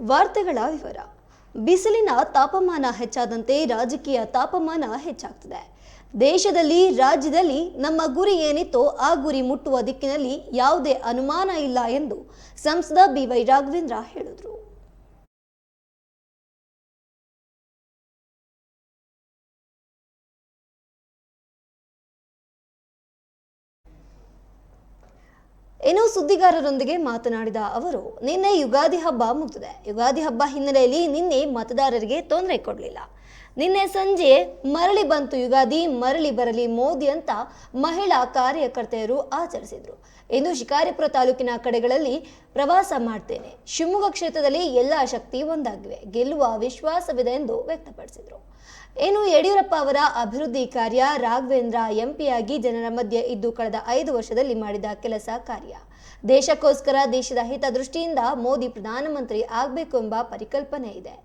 ವಾರ್ತೆಗಳ ವಿವರ. ಬಿಸಿಲಿನ ತಾಪಮಾನ ಹೆಚ್ಚಾದಂತೆ ರಾಜಕೀಯ ತಾಪಮಾನ ಹೆಚ್ಚಾಗ್ತಿದೆ. ದೇಶದಲ್ಲಿ, ರಾಜ್ಯದಲ್ಲಿ ನಮ್ಮ ಗುರಿ ಏನಿತ್ತೋ ಆ ಗುರಿ ಮುಟ್ಟುವ ದಿಕ್ಕಿನಲ್ಲಿ ಯಾವುದೇ ಅನುಮಾನ ಇಲ್ಲ ಎಂದು ಸಂಸದ ಬಿವೈ ರಾಘವೇಂದ್ರ ಹೇಳಿದರು. ಇನ್ನು ಸುದ್ದಿಗಾರರೊಂದಿಗೆ ಮಾತನಾಡಿದ ಅವರು, ನಿನ್ನೆ ಯುಗಾದಿ ಹಬ್ಬ ಮುಗಿದಿದೆ. ಯುಗಾದಿ ಹಬ್ಬ ಹಿನ್ನೆಲೆಯಲ್ಲಿ ನಿನ್ನೆ ಮತದಾರರಿಗೆ ತೊಂದರೆ ಕೊಡಲಿಲ್ಲ. ನಿನ್ನೆ ಸಂಜೆ ಮರಳಿ ಬಂತು ಯುಗಾದಿ, ಮರಳಿ ಬರಲಿ ಮೋದಿ ಅಂತ ಮಹಿಳಾ ಕಾರ್ಯಕರ್ತೆಯರು ಆಚರಿಸಿದರು. ಇನ್ನು ಶಿಕಾರಿಪುರ ತಾಲೂಕಿನ ಕಡೆಗಳಲ್ಲಿ ಪ್ರವಾಸ ಮಾಡ್ತೇನೆ. ಶಿವಮೊಗ್ಗ ಕ್ಷೇತ್ರದಲ್ಲಿ ಎಲ್ಲ ಶಕ್ತಿ ಒಂದಾಗಿವೆ, ಗೆಲ್ಲುವ ವಿಶ್ವಾಸವಿದೆ ಎಂದು ವ್ಯಕ್ತಪಡಿಸಿದರು. ಏನು ಯಡಿಯೂರಪ್ಪ ಅವರ ಅಭಿವೃದ್ಧಿ ಕಾರ್ಯ ರಾಘವೇಂದ್ರ ಎಂಪಿಯಾಗಿ ಜನರ ಮಧ್ಯೆ ಇದ್ದು ಕಳೆದ ಐದು ವರ್ಷದಲ್ಲಿ ಮಾಡಿದ ಕೆಲಸ ಕಾರ್ಯ. ದೇಶಕ್ಕೋಸ್ಕರ ದೇಶದ ಹಿತದೃಷ್ಟಿಯಿಂದ ಮೋದಿ ಪ್ರಧಾನಮಂತ್ರಿ ಆಗಬೇಕು ಎಂಬ ಪರಿಕಲ್ಪನೆ ಇದೆ.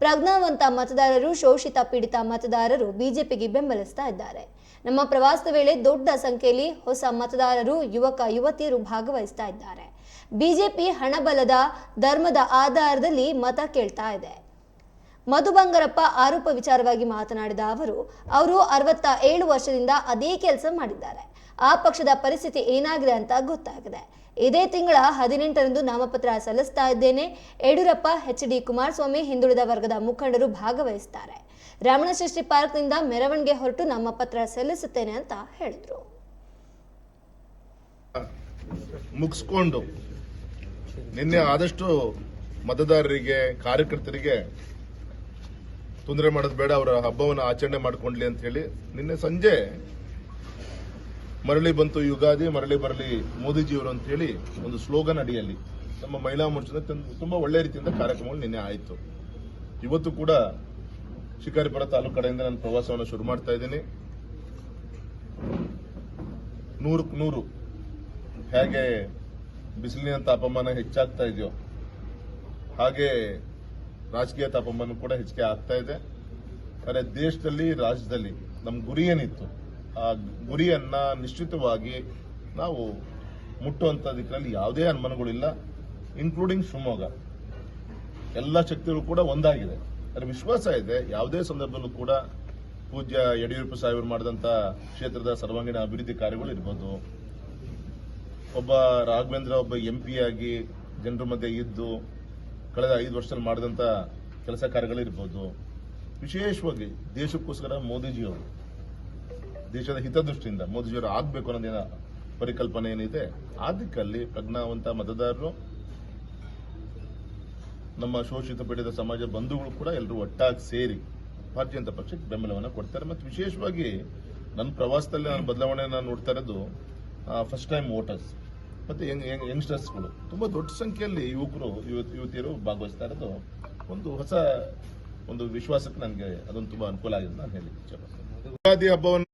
ಪ್ರಜ್ಞಾವಂತ ಮತದಾರರು, ಶೋಷಿತ ಪೀಡಿತ ಮತದಾರರು ಬಿಜೆಪಿಗೆ ಬೆಂಬಲಿಸ್ತಾ ಇದ್ದಾರೆ. ನಮ್ಮ ಪ್ರವಾಸದ ವೇಳೆ ದೊಡ್ಡ ಸಂಖ್ಯೆಯಲ್ಲಿ ಹೊಸ ಮತದಾರರು, ಯುವಕ, ಯುವತಿಯರು ಭಾಗವಹಿಸ್ತಾ ಇದ್ದಾರೆ. ಬಿಜೆಪಿ ಹಣಬಲದ ಧರ್ಮದ ಆಧಾರದಲ್ಲಿ ಮತ ಕೇಳ್ತಾ ಇದೆ. ಮಧು ಬಂಗಾರಪ್ಪ ಆರೋಪ ವಿಚಾರವಾಗಿ ಮಾತನಾಡಿದ ಅವರು ಅವರು ಅರವತ್ತ ಏಳು ವರ್ಷದಿಂದ ಅದೇ ಕೆಲಸ ಮಾಡಿದ್ದಾರೆ. ಆ ಪಕ್ಷದ ಪರಿಸ್ಥಿತಿ ಏನಾಗಿದೆ ಅಂತ ಗೊತ್ತಾಗಿದೆ. ಇದೇ ತಿಂಗಳ ಹದಿನೆಂಟರಂದು ನಾಮಪತ್ರ ಸಲ್ಲಿಸ್ತಾ ಇದ್ದೇನೆ. ಯಡಿಯೂರಪ್ಪ, ಎಚ್ ಡಿ ಕುಮಾರಸ್ವಾಮಿ, ಹಿಂದುಳಿದ ವರ್ಗದ ಮುಖಂಡರು ಭಾಗವಹಿಸುತ್ತಾರೆ ರಮಣಸೃಷ್ಟಿ ಪಾರ್ಕ್ನಿಂದ ಮೆರವಣಿಗೆ ಹೊರಟು ನಾಮಪತ್ರ ಸಲ್ಲಿಸುತ್ತೇನೆ ಅಂತ ಹೇಳಿದರು. ಮುಗಿಸ್ಕೊಂಡು ನಿನ್ನೆ ಆದಷ್ಟು ಮತದಾರರಿಗೆ, ಕಾರ್ಯಕರ್ತರಿಗೆ ತೊಂದರೆ ಮಾಡೋದು ಬೇಡ, ಅವರ ಹಬ್ಬವನ್ನು ಆಚರಣೆ ಮಾಡ್ಕೊಂಡ್ಲಿ ಅಂತ ಹೇಳಿ ನಿನ್ನೆ ಸಂಜೆ ಮರಳಿ ಬಂತು ಯುಗಾದಿ, ಮರಳಿ ಬರಲಿ ಮೋದಿಜಿಯವರು ಅಂತ ಹೇಳಿ ಒಂದು ಸ್ಲೋಗನ್ ಅಡಿಯಲ್ಲಿ ನಮ್ಮ ಮಹಿಳಾ ಮೋರ್ಚಾ ತುಂಬಾ ಒಳ್ಳೆ ರೀತಿಯಿಂದ ಕಾರ್ಯಕ್ರಮಗಳು ನಿನ್ನೆ ಆಯಿತು. ಇವತ್ತು ಕೂಡ ಶಿಕಾರಿಪುರ ತಾಲೂಕು ಕಡೆಯಿಂದ ನಾನು ಪ್ರವಾಸವನ್ನು ಶುರು ಮಾಡ್ತಾ ಇದ್ದೀನಿ. ನೂರಕ್ಕೆ ನೂರು ಹೇಗೆ ಬಿಸಿಲಿನ ತಾಪಮಾನ ಹೆಚ್ಚಾಗ್ತಾ ಇದೆಯೋ ಹಾಗೆ ರಾಜಕೀಯ ತಾಪಮಾನ ಕೂಡ ಹೆಚ್ಚಿಗೆ ಆಗ್ತಾ ಇದೆ. ಆದರೆ ದೇಶದಲ್ಲಿ, ರಾಜ್ಯದಲ್ಲಿ ನಮ್ಮ ಗುರಿ ಏನಿತ್ತು? ಆ ಗುರಿಯನ್ನ ನಿಶ್ಚಿತವಾಗಿ ನಾವು ಮುಟ್ಟುವಂತ ದಿಕ್ಕಿನಲ್ಲಿ ಯಾವುದೇ ಅನುಮಾನಗಳಿಲ್ಲ ಇನ್ಕ್ಲೂಡಿಂಗ್ ಶಿವಮೊಗ್ಗ. ಎಲ್ಲ ಶಕ್ತಿಗಳು ಕೂಡ ಒಂದಾಗಿದೆ. ಅದರ ವಿಶ್ವಾಸ ಇದೆ. ಯಾವುದೇ ಸಂದರ್ಭದಲ್ಲೂ ಕೂಡ ಪೂಜ್ಯ ಯಡಿಯೂರಪ್ಪ ಸಾಹೇಬರು ಮಾಡಿದಂತ ಕ್ಷೇತ್ರದ ಸರ್ವಾಂಗೀಣ ಅಭಿವೃದ್ಧಿ ಕಾರ್ಯಗಳು ಇರ್ಬೋದು. ಒಬ್ಬ ರಾಘವೇಂದ್ರ, ಒಬ್ಬ ಎಂ ಆಗಿ ಜನರ ಮಧ್ಯೆ ಇದ್ದು ಕಳೆದ ಐದು ವರ್ಷದಲ್ಲಿ ಮಾಡಿದಂತ ಕೆಲಸ ಕಾರ್ಯಗಳಿರ್ಬೋದು ವಿಶೇಷವಾಗಿ ದೇಶಕ್ಕೋಸ್ಕರ ಮೋದಿಜಿಯವರು. ದೇಶದ ಹಿತದೃಷ್ಟಿಯಿಂದ ಮೋದಿಜಿಯವರು ಆಗ್ಬೇಕು ಅನ್ನೋದೇನ ಪರಿಕಲ್ಪನೆ ಏನಿದೆ ಆ ದಿಕ್ಕಲ್ಲಿ ಪ್ರಜ್ಞಾವಂತ ಮತದಾರರು, ನಮ್ಮ ಶೋಷಿತ ಪೀಡಿತ ಸಮಾಜ ಬಂಧುಗಳು ಕೂಡ ಎಲ್ಲರೂ ಒಟ್ಟಾಗಿ ಸೇರಿ ಭಾರತೀಯ ಜನತಾ ಪಕ್ಷಕ್ಕೆ ಬೆಂಬಲವನ್ನು ಕೊಡ್ತಾರೆ. ಮತ್ತು ವಿಶೇಷವಾಗಿ ನನ್ನ ಪ್ರವಾಸದಲ್ಲಿ ನಾನು ಬದಲಾವಣೆ ನಾನು ನೋಡ್ತಾ ಇರೋದು ಫಸ್ಟ್ ಟೈಮ್ ವೋಟರ್ಸ್ ಮತ್ತೆ ಯಂಗ್ಸ್ಟರ್ಸ್ಗಳು ತುಂಬಾ ದೊಡ್ಡ ಸಂಖ್ಯೆಯಲ್ಲಿ ಯುವಕರು, ಯುವತಿ, ಯುವತಿಯರು ಭಾಗವಹಿಸ್ತಾ ಇರೋದು ಒಂದು ಹೊಸ ಒಂದು ವಿಶ್ವಾಸಕ್ಕೆ ನನಗೆ ಅದೊಂದು ತುಂಬಾ ಅನುಕೂಲ ಆಗಿದೆ ನಾನು ಹೇಳಿ ಯುಗಾದಿ ಹಬ್ಬವನ್ನು